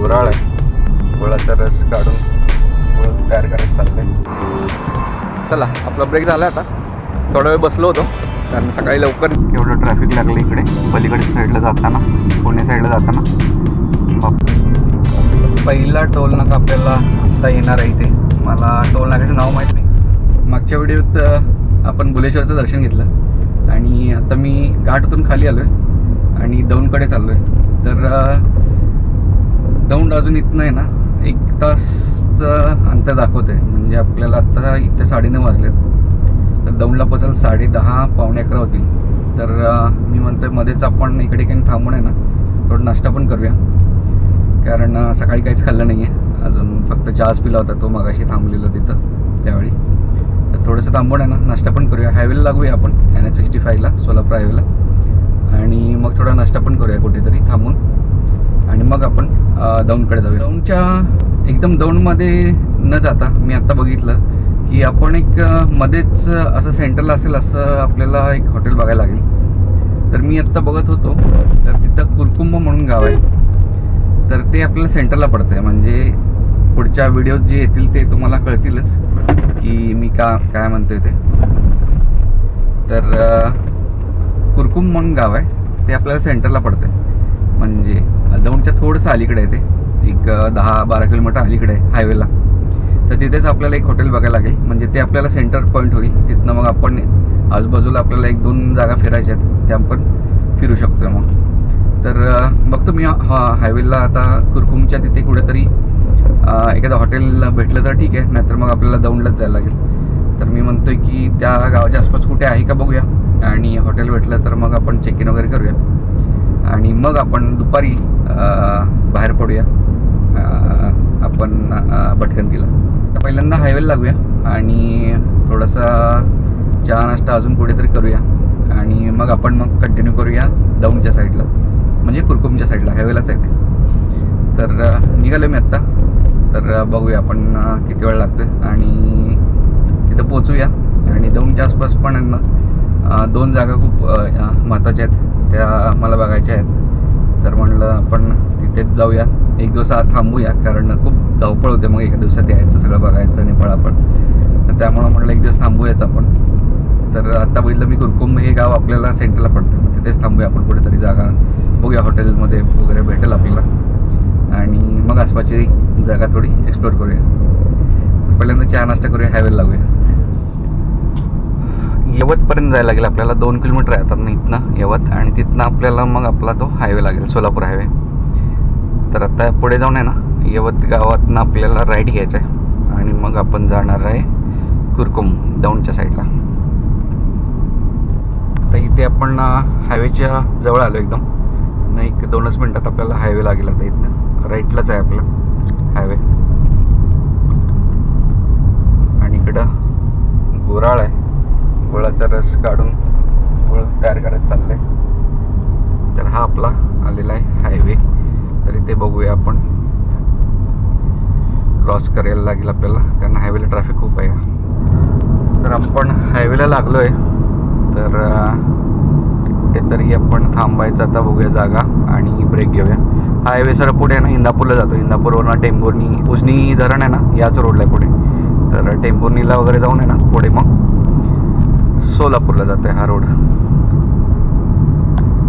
गुराळ आहे. गुळाचा रस काढून गुळ तयार करायचं चाललंय. चला आपला ब्रेक झाला आता. थोडा वेळ बसलो होतो कारण सकाळी लवकर एवढं ट्रॅफिक लागलं इकडे. पलीकडच्या साईडला जाताना पुणे साईडला जाताना. बाप. पहिला टोल नाका आपल्याला आता येणार आहे इथे. मला टोल नाक्याचं नाव माहीत नाही. मागच्या व्हिडिओत आपण बुलेश्वरचं दर्शन घेतलं. आणि आता मी घाटातून खाली आलो आहे आणि दौंडकडे चाललो आहे तर दौंड अजून इथं आहे ना. एक तासचं अंतर दाखवते म्हणजे आपल्याला आत्ता इथे साडेनऊ वाजलेत. तर दौंडला पोचायला साडे दहा पावणे अकरा होतील. तर मी म्हणतो मध्येच आपण इकडे काही थांबून आहे ना थोडं नाश्ता पण करूया. कारण सकाळी काहीच खाल्लं नाही आहे अजून फक्त चहाच पिला होता तो मगाशी थांबलेला तिथं त्यावेळी. तर थोडंसं थांबून आहे ना नाश्ता पण करूया. हायवेला लागूया आपण एन एच सिक्स्टी फायला सोलापूर हायवेला आणि मग थोडा नाश्ता पण करूया कुठेतरी थांबून. आणि मग आपण दौंडकडे जाऊया. दौंडच्या एकदम दौंडमध्ये न जाता मी आत्ता बघितलं की आपण एक मध्येच असं सेंटरला असेल असं आपल्याला एक हॉटेल बघायला लागेल. तर मी आत्ता बघत होतो तर तिथं कुरकुंब म्हणून गाव आहे. तर ते आपल्याला सेंटरला पडतं आहे म्हणजे पुढच्या व्हिडिओज जे येतील ते तुम्हाला कळतीलच की मी का काय म्हणतोय ते. तर अ, कुरकुम म्हणून गाव आहे. ते आपल्याला सेंटरला पडतं आहे म्हणजे दौंडच्या थोडंसं अलीकडे आहे ते. एक दहा बारा किलोमीटर अलीकडे आहे हायवेला तर तिथेच आपल्याला एक हॉटेल बघायला लागेल. म्हणजे ते आपल्याला सेंटर पॉईंट होईल. तिथनं मग आपण आजूबाजूला आपल्याला एक दोन जागा फिरायच्या आहेत. त्या आपण फिरू शकतो मग. तर बघतो मी हा हायवेला आता कुरकुमच्या तिथे कुठेतरी एखादं हॉटेल भेटलं तर ठीक आहे. नाहीतर मग आपल्याला दौंडलाच जायला लागेल. तर मी म्हणतोय की त्या गावाच्या आसपास कुठे आहे का बघूया. आणि हॉटेल भेटलं तर मग आपण चेक इन वगैरे करूया. आणि मग आपण दुपारी बाहेर पडूया. आपण भटकंतीला. तर पहिल्यांदा हायवेला लागूया आणि थोडासा चहा नाश्ता अजून कुठेतरी करूया. आणि मग आपण मग कंटिन्यू करूया दौंडच्या साईडला म्हणजे कुरकुमच्या साईडला हायवेलाच आहे ते. तर निघालो मी आत्ता. तर बघूया आपण किती वेळ लागतो आणि तिथं पोचूया आणि दौंडच्या आसपास पण ना दोन जागा खूप महत्त्वाच्या आहेत. त्या मला बघायच्या आहेत. तर म्हणलं आपण तिथेच जाऊया. एक दिवस आत थांबूया. कारण खूप धावपळ होते. मग एका दिवसात यायचं सगळं बघायचं आणि आपण तर त्यामुळं म्हटलं एक दिवस थांबूयाच आपण. तर आत्ता बघितलं मी कुरकुंभ हे गाव आपल्याला सेंटरला पडतं मग तिथेच थांबूया आपण कुठेतरी जागा. बघूया हॉटेलमध्ये वगैरे भेटेल आपल्याला. आणि मग आसपासची जागा थोडी एक्सप्लोर करूया. पहिल्यांदा चहा नाश्ता करूया हायवेला लागूया. यवतपर्यंत जायला लागेल आपल्याला. दोन किलोमीटर आहे आता इथनं यवत आणि तिथनं आपल्याला मग आपला तो हायवे लागेल सोलापूर हायवे. तर आता पुढे जाऊन आहे ना यवत गावातनं आपल्याला राईट घ्यायचं आहे. आणि मग आपण जाणार आहे कुरकुम दौंडच्या साईडला. आता इथे आपण हायवेच्या जवळ आलो एकदम. नाही एक दोनच मिनटात आपल्याला हायवे लागेल आता इथनं. राईटलाच आहे आपलं हायवे. आणि इकडं गोराळ आहे. गुळाचा रस काढून गुळ तयार करत चाललं आहे तर हा आपला आलेला आहे हायवे तर इथे बघूया आपण. क्रॉस करायला लागेल आपल्याला कारण हायवेला ट्रॅफिक खूप आहे. तर आपण हायवेला लागलो आहे तर कुठेतरी आपण थांबायचं आता बघूया जागा आणि ब्रेक घेऊया. हायवे सर पुढे आहे ना इंदापूरला जातो. इंदापूरवरनं टेंभुर्णी उजनी धरण आहे ना याच रोडला आहे पुढे. तर टेंभुर्णीला वगैरे जाऊन आहे ना पुढे मग. सोलापूरला जातो आहे हा रोड.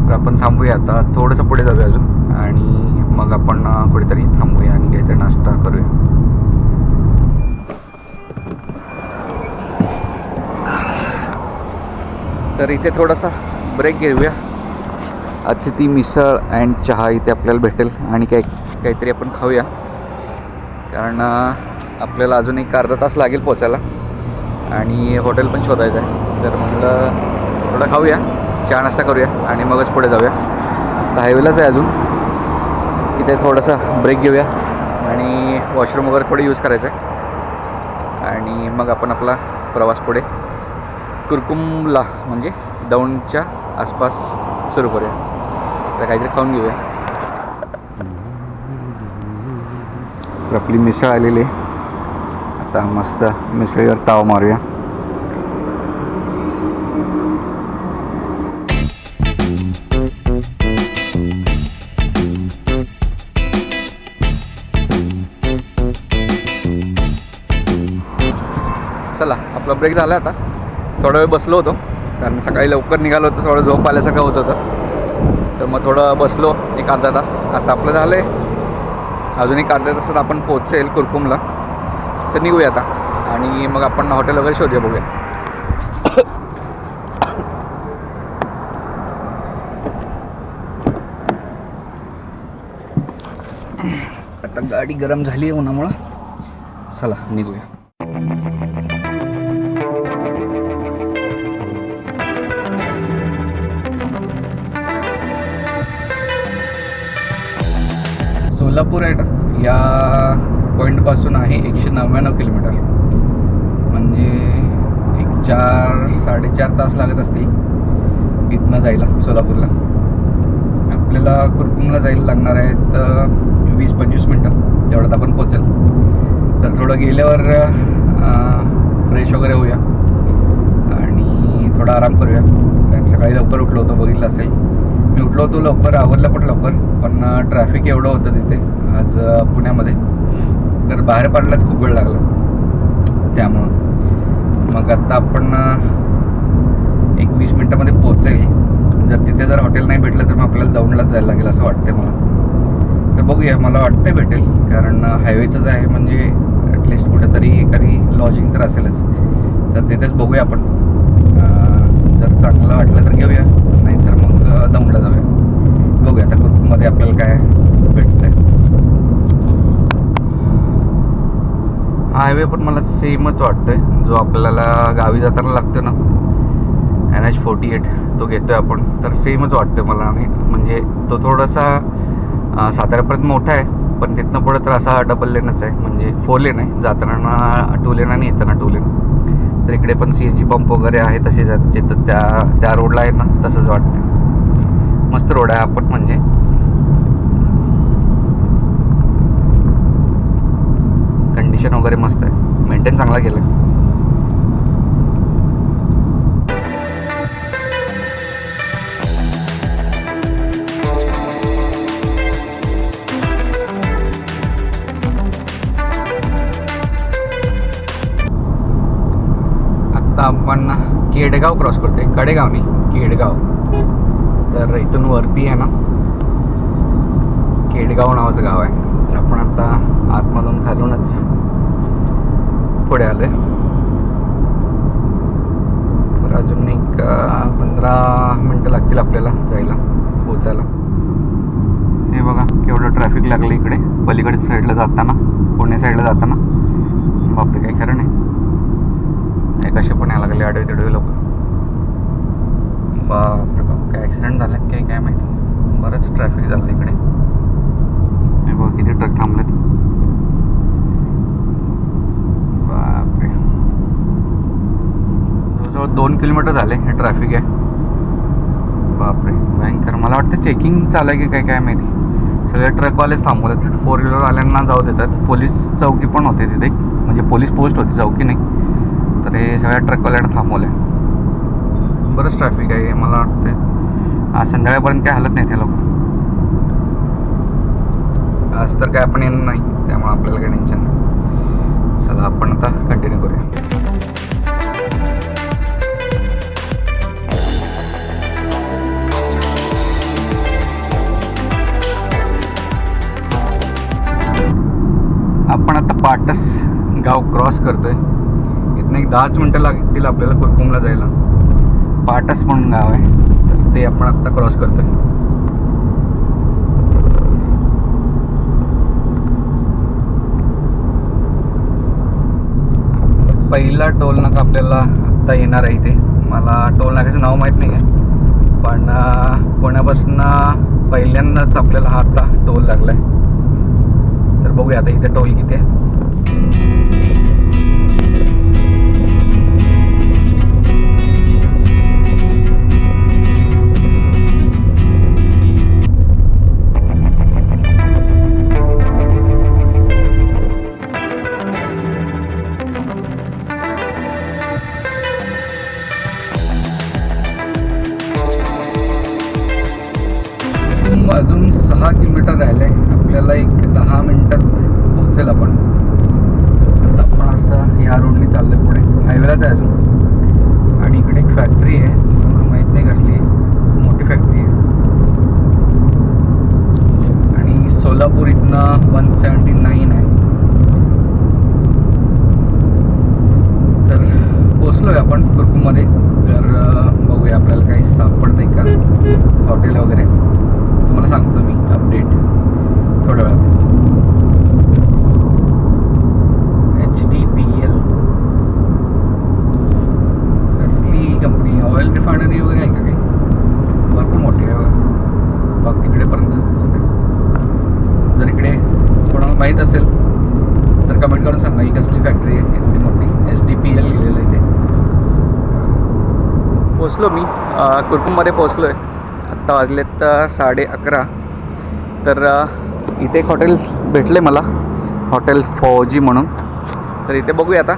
तर आपण थांबूया आता. थोडंसं पुढे जाऊया अजून. आणि मग आपण कुठेतरी थांबूया आणि काहीतरी नाश्ता करूया. तर इथे थोडासा ब्रेक घेऊया. अतिथी मिसळ अँड चहा इथे आपल्याला भेटेल. आणि काही काहीतरी आपण खाऊया. कारण आपल्याला अजून एक अर्धा तास लागेल पोचायला. आणि हॉटेल पण शोधायचं आहे. तर म्हणलं थोडं खाऊया चहा नाश्ता करूया आणि मगच पुढे जाऊया. तर हायवेलाच आहे अजून. इथे थोडासा ब्रेक घेऊया. आणि वॉशरूम वगैरे थोडं यूज करायचं आहे. आणि मग आपण आपला प्रवास पुढे कुरकुमला म्हणजे दौंडच्या आसपास सुरू करूया. तर काहीतरी खाऊन घेऊया. तर आपली मिसळ आलेली आहे. आता मस्त मिसळीवर ताव मारूया चला आपला ब्रेक झाला आता. थोडा वेळ बसलो होतो कारण सकाळी लवकर निघालो होतो थोडं झोप आल्यासारखं होत होतं. तर मग थोडं बसलो एक अर्धा तास. आता आपलं झालं आहे अजून एक अर्ध्या तासात आपण पोचेल कुरकुमला. तर निघूया आता. आणि मग आपण हॉटेल वगैरे शोधूया बघूया. आता गाडी गरम झाली आहे उन्हामुळं. चला निघूया. सोलापूर आहे या पॉईंटपासून आहे एकशे नव्याण्णव किलोमीटर. म्हणजे एक चार साडेचार तास लागत असतील इथनं जायला सोलापूरला. आपल्याला कुरकुमला जायला लागणार आहेत वीस पंचवीस मिनटं. तेवढ्यात आपण पोचेल तर थोडं गेल्यावर फ्रेश वगैरे होऊया. आणि थोडा आराम करूया. कारण सकाळी लवकर उठलो होतो बघितलं असेल. मी उठलो होतो लवकर आवरलं पण लवकर. पण ट्रॅफिक एवढं होतं तिथे आज पुण्यामध्ये. तर बाहेर पडलाच खूप वेळ लागला. त्यामुळं. मग आता आपण एक वीस मिनटामध्ये पोहोचेल. जर तिथे जर हॉटेल नाही भेटलं तर मग आपल्याला दौंडलाच जायला लागेल असं वाटतंय मला. तर बघूया मला वाटतंय भेटेल. कारण हायवेचंच आहे म्हणजे ॲटलिस्ट कुठेतरी एखादी लॉजिंग तर असेलच. तर तिथेच बघूया आपण. जर चांगलं वाटलं तर घेऊया. नाहीतर मग दौंडला जाऊया. बघूया आता ग्रुपमध्ये आपल्याला काय भेटतंय हा हायवे पण मला सेमच वाटतोय. जो आपल्याला गावी जाताना लागतो ना एन एच फोर्टी एट तो घेतोय आपण. तर सेमच वाटतोय मला आणि म्हणजे तो थोडासा साताऱ्यापर्यंत मोठा आहे पण तिथनं पुढे तर असा डबल लेनच आहे. म्हणजे फोर लेन आहे. जाताना टू लेन आणि येताना टू लेन तर इकडे पण सी एन जी पंप वगैरे आहे तसेच आहेत जिथं त्या त्या रोडला आहे ना तसंच वाटतं मस्त रोड आहे आपण म्हणजे. कंडिशन वगैरे मस्त आहे. मेंटेन चांगला केलं आत्ता आपण केडगाव क्रॉस करतोय. कडेगाव नाही केडगाव. तर इथून वरती आहे ना केडगाव नावाचं गाव आहे. तर आपण आता आतमधून खालूनच पुढे आले तर अजून एक पंधरा मिनटं लागतील आपल्याला जायला पोचायला. हे बघा केवढं ट्रॅफिक लागलं इकडे. पलीकडे साईडला जाताना पुणे साईडला जाताना. बापरे काही खरं नाही. हे कसे पण यायला लागले आडवे तिडवे लोक. बापरे बाप काय ॲक्सिडेंट झाला काय काय माहिती. बरंच ट्रॅफिक झालं इकडे. हे बघा किती ट्रक थांबलेत बापरे जवळजवळ दोन किलोमीटर झाले हे ट्रॅफिक आहे. बापरे भयंकर. मला वाटतं चेकिंग चालू आहे की काय काय माहिती. सगळे ट्रकवालेच थांबवले तिथे फोर व्हीलरवाल्यांना जाऊ देतात. पोलीस चौकी पण होते तिथे. म्हणजे पोलीस पोस्ट होती चौकी नाही. तर हे सगळ्या ट्रकवाल्यांना थांबवले बरंच ट्रॅफिक आहे मला वाटतं आज संध्याकाळपर्यंत काय हलत नाही ते लोक. आज तर काय आपण येणार नाही. त्यामुळे आपल्याला काही टेन्शन नाही. चला आपण आता कंटिन्यू करूया. आपण आता पाटस गाव क्रॉस करतोय. इथनं एक दहाच मिनटं लागतील आपल्याला कुरकुमला जायला. पाटस म्हणून गाव आहे. तर ते आपण आत्ता क्रॉस करतोय. पहिला टोल नाका आपल्याला आत्ता येणार आहे इथे. मला टोल नाक्याचं नाव माहीत नाही आहे पण पुण्यापासून पहिल्यांदाच आपल्याला हा आत्ता टोल लागला आहे तर बघूया आता इथे टोल किती आहे. ऑइल रिफायनरी वगैरे आहे का काही? भरपूर मोठी आहे बघा. बघ तिकडेपर्यंत दिसते जर इकडे कोणाला माहीत असेल तर कमेंट करून सांगा ही कसली फॅक्टरी आहे? एवढी मोठी. एस डी पी एल लिहिलेलं आहे ते. पोचलो मी. कुरकुममध्ये पोचलो आहे आत्ता वाजलेत साडे अकरा. तर इथे एक हॉटेल भेटले मला. हॉटेल फौजी म्हणून. तर इथे बघूया आता.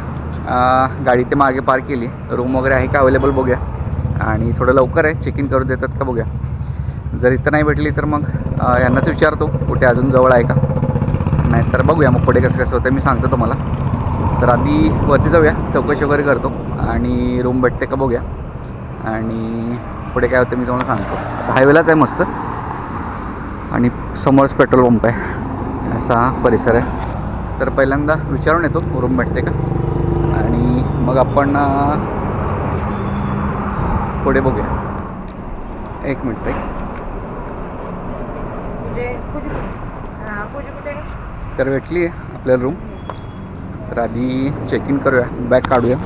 गाडी ते मागे पार्क केली. रूम वगैरे आहे का? अवेलेबल बघूया. आणि थोडं लवकर आहे. चेक इन करू देतात का बघूया. जर इथं नाही भेटली तर मग यांनाच विचारतो. कुठे अजून जवळ आहे का? नाहीतर बघूया मग पुढे कसं कसं होतं मी सांगतो तुम्हाला. तर आधी वरती जाऊया. चौकशी वगैरे करतो. आणि रूम भेटते का बघूया. आणि पुढे काय होतं मी तुम्हाला सांगतो. हायवेलाच आहे मस्त. आणि समोरच पेट्रोल पंप आहे. असा परिसर आहे. तर पहिल्यांदा विचारून येतो. रूम भेटते का? आणि मग आपण पुढे बघूया. एक मिनिट हां कुठे तर भेटली आहे आपल्याला रूम तर आधी चेक इन करूया बॅग काढूया.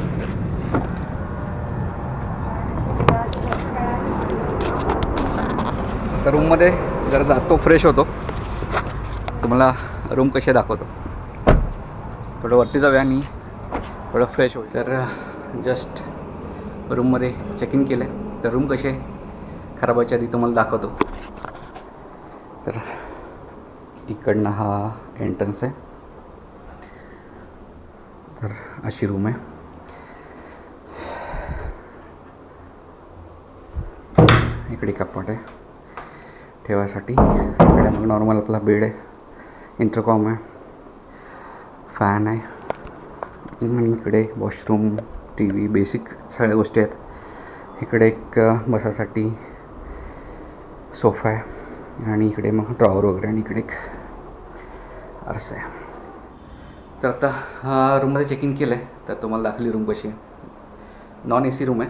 तर रूममध्ये जरा जातो फ्रेश होतो. तुम्हाला रूम कसे दाखवतो. थोडं वरती जाऊया आणि थोडं फ्रेश होईल. तर जस्ट रूममध्ये चेक इन केलं आहे तर रूम कसे खराब व्हायच्या आधी तुम्हाला दाखवतो. तर इकडनं हा एंट्रन्स आहे. तर अशी रूम आहे. इकडे कपाट आहे. ठेवायसाठी. इकडे मग नॉर्मल आपला बेड आहे. इंटरकॉम आहे. फॅन आहे. आणि इकडे वॉशरूम टी व्ही बेसिक सगळ्या गोष्टी आहेत. इकडे एक बसासाठी सोफा आहे आणि इकडे मग ड्रॉवर वगैरे आणि इकडे एक आरसा आहे. तर आता रूममध्ये चेक इन केलं आहे तर तुम्हाला दाखली रूम कशी आहे. नॉन ए सी रूम आहे.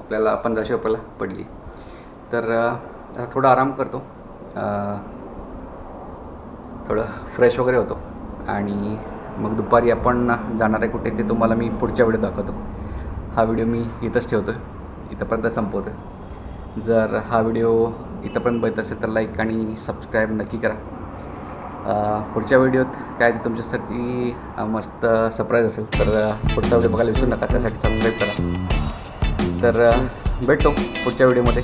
आपल्याला पंधराशे रुपयाला पडली. तर आता थोडा आराम करतो. थोडं फ्रेश वगैरे होतो. आणि मग दुपारी आपण जाणार आहे कुठे ते तुम्हाला मी पुढच्या वेळेत दाखवतो. हा व्हिडिओ मी इथंच ठेवतो. इथंपर्यंत संपवतो. आहे जर हा व्हिडिओ इथंपर्यंत बघत असेल तर लाईक आणि सबस्क्राईब नक्की करा. पुढच्या व्हिडिओत काय ते तुमच्यासाठी मस्त सरप्राईज असेल तर पुढचा व्हिडिओ बघायला विसरू नका. त्यासाठी सबस्क्राईब करा. तर भेटतो पुढच्या व्हिडिओमध्ये.